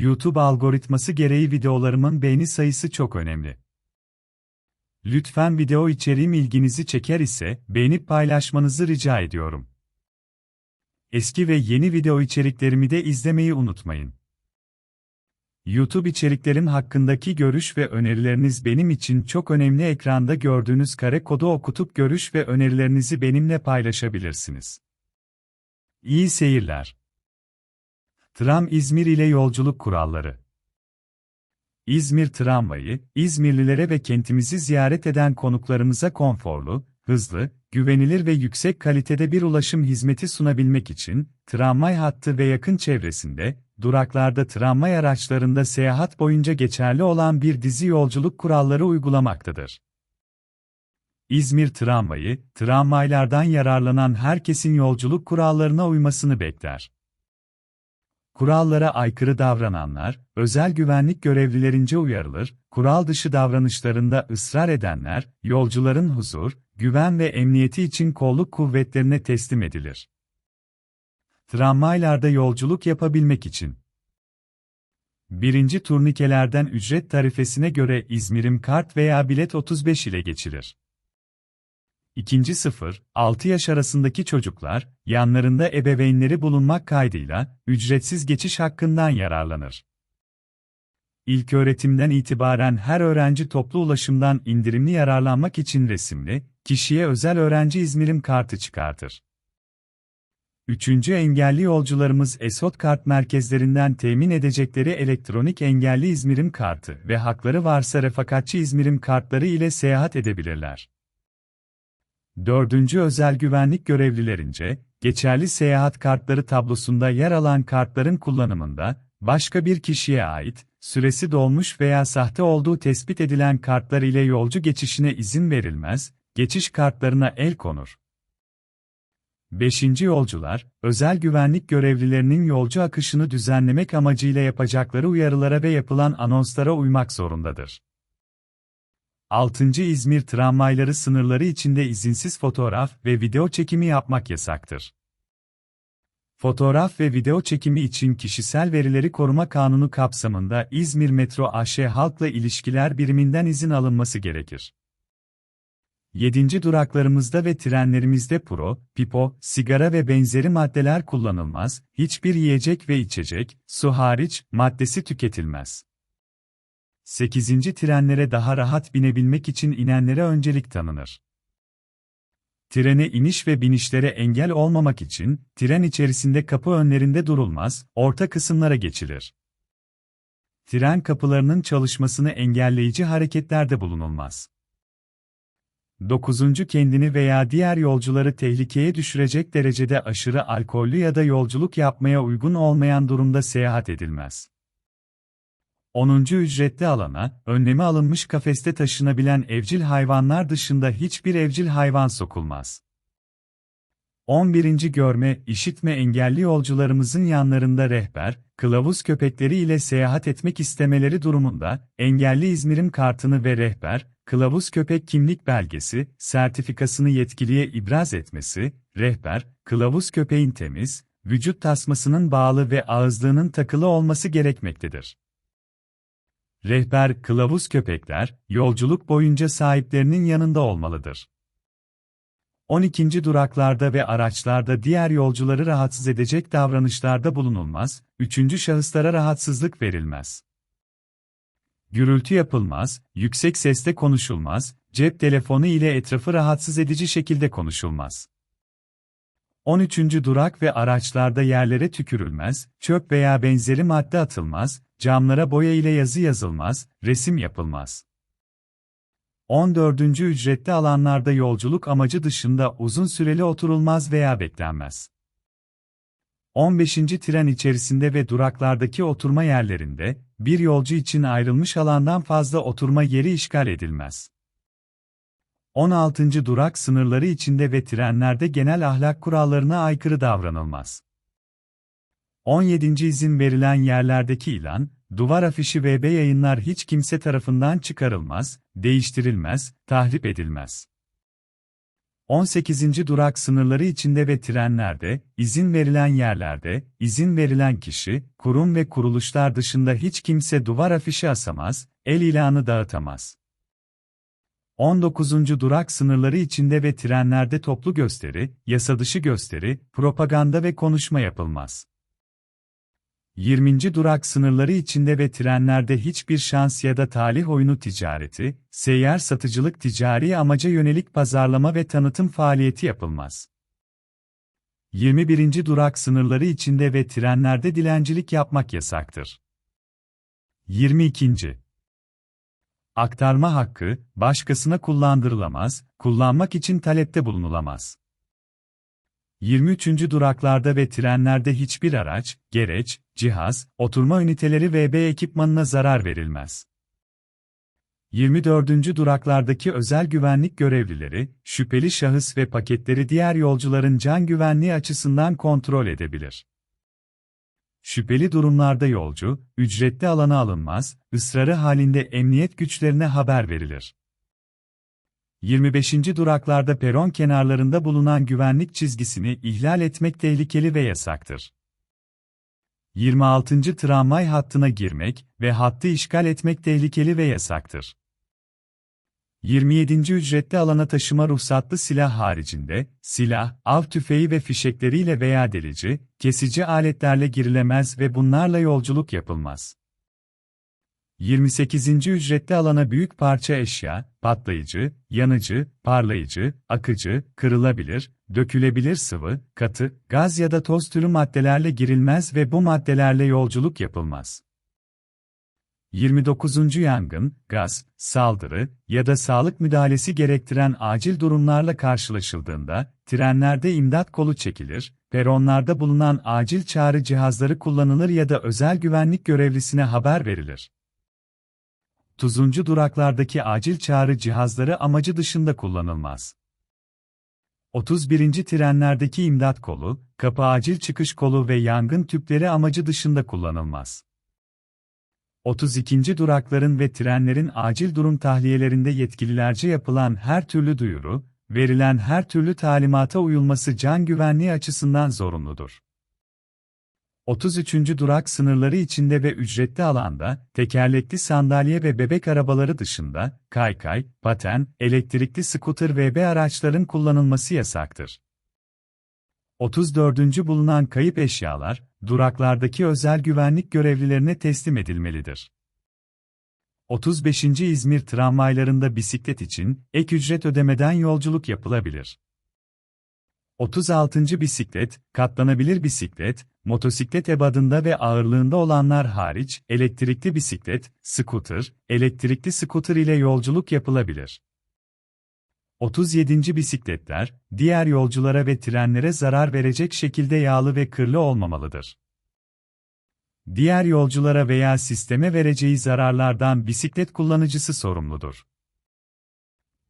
YouTube algoritması gereği videolarımın beğeni sayısı çok önemli. Lütfen video içeriğim ilginizi çeker ise beğenip paylaşmanızı rica ediyorum. Eski ve yeni video içeriklerimi de izlemeyi unutmayın. YouTube içeriklerim hakkındaki görüş ve önerileriniz benim için çok önemli. Ekranda gördüğünüz kare kodu okutup görüş ve önerilerinizi benimle paylaşabilirsiniz. İyi seyirler. Tram İzmir ile yolculuk kuralları. İzmir tramvayı, İzmirlilere ve kentimizi ziyaret eden konuklarımıza konforlu, hızlı, güvenilir ve yüksek kalitede bir ulaşım hizmeti sunabilmek için, tramvay hattı ve yakın çevresinde, duraklarda tramvay araçlarında seyahat boyunca geçerli olan bir dizi yolculuk kuralları uygulamaktadır. İzmir tramvayı, tramvaylardan yararlanan herkesin yolculuk kurallarına uymasını bekler. Kurallara aykırı davrananlar, özel güvenlik görevlilerince uyarılır, kural dışı davranışlarında ısrar edenler, yolcuların huzur, güven ve emniyeti için kolluk kuvvetlerine teslim edilir. Tramvaylarda yolculuk yapabilmek için Birinci turnikelerden ücret tarifesine göre İzmir'im kart veya bilet 35 ile geçilir. İkinci 0-6 yaş arasındaki çocuklar, yanlarında ebeveynleri bulunmak kaydıyla, ücretsiz geçiş hakkından yararlanır. İlk öğretimden itibaren her öğrenci toplu ulaşımdan indirimli yararlanmak için resimli, kişiye özel öğrenci İzmir'im kartı çıkartır. Üçüncü engelli yolcularımız Esot kart merkezlerinden temin edecekleri elektronik engelli İzmir'im kartı ve hakları varsa refakatçi İzmir'im kartları ile seyahat edebilirler. Dördüncü özel güvenlik görevlilerince, geçerli seyahat kartları tablosunda yer alan kartların kullanımında, başka bir kişiye ait, süresi dolmuş veya sahte olduğu tespit edilen kartlar ile yolcu geçişine izin verilmez, geçiş kartlarına el konur. 5. Yolcular, özel güvenlik görevlilerinin yolcu akışını düzenlemek amacıyla yapacakları uyarılara ve yapılan anonslara uymak zorundadır. 6. İzmir tramvayları sınırları içinde izinsiz fotoğraf ve video çekimi yapmak yasaktır. Fotoğraf ve video çekimi için Kişisel Verileri Koruma Kanunu kapsamında İzmir Metro AŞ Halkla İlişkiler Biriminden izin alınması gerekir. 7. duraklarımızda ve trenlerimizde pro, pipo, sigara ve benzeri maddeler kullanılmaz, hiçbir yiyecek ve içecek, su hariç, maddesi tüketilmez. 8. trenlere daha rahat binebilmek için inenlere öncelik tanınır. Trene iniş ve binişlere engel olmamak için, tren içerisinde kapı önlerinde durulmaz, orta kısımlara geçilir. Tren kapılarının çalışmasını engelleyici hareketlerde bulunulmaz. 9. Kendini veya diğer yolcuları tehlikeye düşürecek derecede aşırı alkollü ya da yolculuk yapmaya uygun olmayan durumda seyahat edilmez. 10. Ücretli alana, önlemi alınmış kafeste taşınabilen evcil hayvanlar dışında hiçbir evcil hayvan sokulmaz. 11. Görme, işitme engelli yolcularımızın yanlarında rehber, kılavuz köpekleri ile seyahat etmek istemeleri durumunda, engelli İzmir'in kartını ve rehber, kılavuz köpek kimlik belgesi, sertifikasını yetkiliye ibraz etmesi, rehber, kılavuz köpeğin temiz, vücut tasmasının bağlı ve ağızlığının takılı olması gerekmektedir. Rehber, kılavuz köpekler, yolculuk boyunca sahiplerinin yanında olmalıdır. 12. duraklarda ve araçlarda diğer yolcuları rahatsız edecek davranışlarda bulunulmaz, üçüncü şahıslara rahatsızlık verilmez. Gürültü yapılmaz, yüksek sesle konuşulmaz, cep telefonu ile etrafı rahatsız edici şekilde konuşulmaz. 13. durak ve araçlarda yerlere tükürülmez, çöp veya benzeri madde atılmaz, camlara boya ile yazı yazılmaz, resim yapılmaz. 14. ücretli alanlarda yolculuk amacı dışında uzun süreli oturulmaz veya beklenmez. 15. tren içerisinde ve duraklardaki oturma yerlerinde, bir yolcu için ayrılmış alandan fazla oturma yeri işgal edilmez. 16. durak sınırları içinde ve trenlerde genel ahlak kurallarına aykırı davranılmaz. 17. izin verilen yerlerdeki ilan, duvar afişi VB yayınlar hiç kimse tarafından çıkarılmaz, değiştirilmez, tahrip edilmez. 18. durak sınırları içinde ve trenlerde, izin verilen yerlerde, izin verilen kişi, kurum ve kuruluşlar dışında hiç kimse duvar afişi asamaz, el ilanı dağıtamaz. 19. durak sınırları içinde ve trenlerde toplu gösteri, yasadışı gösteri, propaganda ve konuşma yapılmaz. 20. durak sınırları içinde ve trenlerde hiçbir şans ya da talih oyunu ticareti, seyyar satıcılık ticari amaca yönelik pazarlama ve tanıtım faaliyeti yapılmaz. 21. durak sınırları içinde ve trenlerde dilencilik yapmak yasaktır. 22. Aktarma hakkı, başkasına kullandırılamaz, kullanmak için talepte bulunulamaz. 23. duraklarda ve trenlerde hiçbir araç, gereç, cihaz, oturma üniteleri VB ekipmanına zarar verilmez. 24. duraklardaki özel güvenlik görevlileri, şüpheli şahıs ve paketleri diğer yolcuların can güvenliği açısından kontrol edebilir. Şüpheli durumlarda yolcu, ücretli alana alınmaz, ısrarı halinde emniyet güçlerine haber verilir. 25. duraklarda peron kenarlarında bulunan güvenlik çizgisini ihlal etmek tehlikeli ve yasaktır. 26. tramvay hattına girmek ve hattı işgal etmek tehlikeli ve yasaktır. 27. ücretli alana taşıma ruhsatlı silah haricinde, silah, av tüfeği ve fişekleriyle veya delici, kesici aletlerle girilemez ve bunlarla yolculuk yapılmaz. 28. ücretli alana büyük parça eşya, patlayıcı, yanıcı, parlayıcı, akıcı, kırılabilir, dökülebilir sıvı, katı, gaz ya da toz türü maddelerle girilmez ve bu maddelerle yolculuk yapılmaz. 29. yangın, gaz, saldırı ya da sağlık müdahalesi gerektiren acil durumlarla karşılaşıldığında, trenlerde imdat kolu çekilir, peronlarda bulunan acil çağrı cihazları kullanılır ya da özel güvenlik görevlisine haber verilir. 30. duraklardaki acil çağrı cihazları amacı dışında kullanılmaz. 31. trenlerdeki imdat kolu, kapı acil çıkış kolu ve yangın tüpleri amacı dışında kullanılmaz. 32. durakların ve trenlerin acil durum tahliyelerinde yetkililerce yapılan her türlü duyuru, verilen her türlü talimata uyulması can güvenliği açısından zorunludur. 33. durak sınırları içinde ve ücretli alanda, tekerlekli sandalye ve bebek arabaları dışında, kaykay, paten, elektrikli skuter ve VB araçların kullanılması yasaktır. 34. bulunan kayıp eşyalar, duraklardaki özel güvenlik görevlilerine teslim edilmelidir. 35. İzmir tramvaylarında bisiklet için ek ücret ödemeden yolculuk yapılabilir. 36. bisiklet, katlanabilir bisiklet, motosiklet ebadında ve ağırlığında olanlar hariç, elektrikli bisiklet, scooter, elektrikli scooter ile yolculuk yapılabilir. 37. bisikletler, diğer yolculara ve trenlere zarar verecek şekilde yağlı ve kırlı olmamalıdır. Diğer yolculara veya sisteme vereceği zararlardan bisiklet kullanıcısı sorumludur.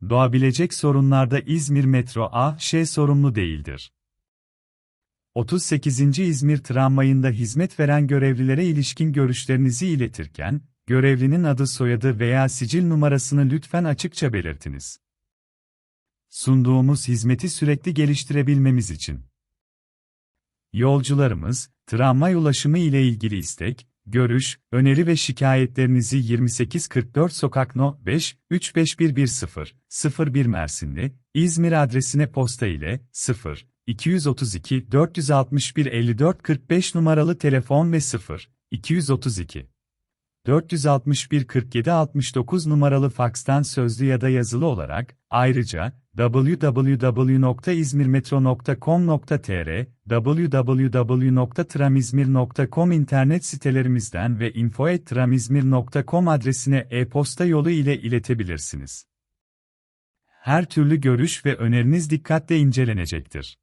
Doğabilecek sorunlarda İzmir Metro A.Ş. sorumlu değildir. 38. İzmir tramvayında hizmet veren görevlilere ilişkin görüşlerinizi iletirken, görevlinin adı soyadı veya sicil numarasını lütfen açıkça belirtiniz. Sunduğumuz hizmeti sürekli geliştirebilmemiz için. Yolcularımız, tramvay ulaşımı ile ilgili istek, görüş, öneri ve şikayetlerinizi 2844 Sokak No. 5, 35110, 01 Mersinli, İzmir adresine posta ile 0, 232 461 54 45 numaralı telefon ve 0, 232 461 47 69 numaralı fakstan sözlü ya da yazılı olarak, ayrıca, www.izmirmetro.com.tr, www.tramizmir.com internet sitelerimizden ve info.tramizmir.com adresine e-posta yolu ile iletebilirsiniz. Her türlü görüş ve öneriniz dikkatle incelenecektir.